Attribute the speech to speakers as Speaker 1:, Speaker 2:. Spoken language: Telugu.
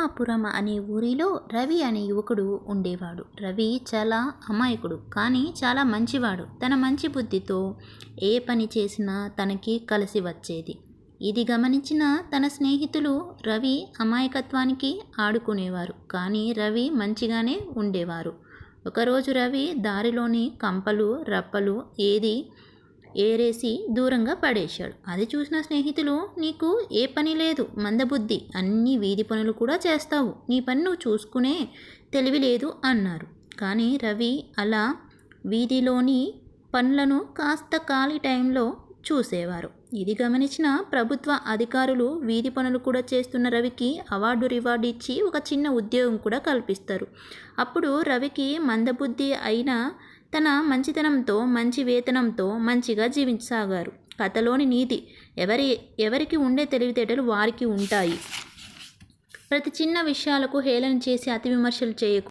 Speaker 1: రామాపురం అనే ఊరిలో రవి అనే యువకుడు ఉండేవాడు. రవి చాలా అమాయకుడు కానీ చాలా మంచివాడు. తన మంచి బుద్ధితో ఏ పని చేసినా తనకి కలిసి వచ్చేది. ఇది గమనించిన తన స్నేహితులు రవి అమాయకత్వానికి ఆడుకునేవారు కానీ రవి మంచిగానే ఉండేవారు. ఒకరోజు రవి దారిలోని కంపలు రప్పలు ఏది ఏరేసి దూరంగా పడేశాడు. అది చూసిన స్నేహితులు నీకు ఏ పని లేదు మందబుద్ధి అన్ని వీధి పనులు కూడా చేస్తావు నీ పని నువ్వు చూసుకునే తెలివి లేదు అన్నారు. కానీ రవి అలా వీధిలోని పనులను కాస్త ఖాళీ టైంలో చూసేవారు. ఇది గమనించిన ప్రభుత్వ అధికారులు వీధి పనులు కూడా చేస్తున్న రవికి అవార్డు రివార్డు ఇచ్చి ఒక చిన్న ఉద్యోగం కూడా కల్పిస్తారు. అప్పుడు రవికి మందబుద్ధి అయిన తన మంచితనంతో మంచి వేతనంతో మంచిగా జీవించసాగారు. కథలోని నీతి ఎవరి ఎవరికి ఉండే తెలివితేటలు వారికి ఉంటాయి. ప్రతి చిన్న విషయాలకు హేళన చేసి అతి విమర్శలు చేయకు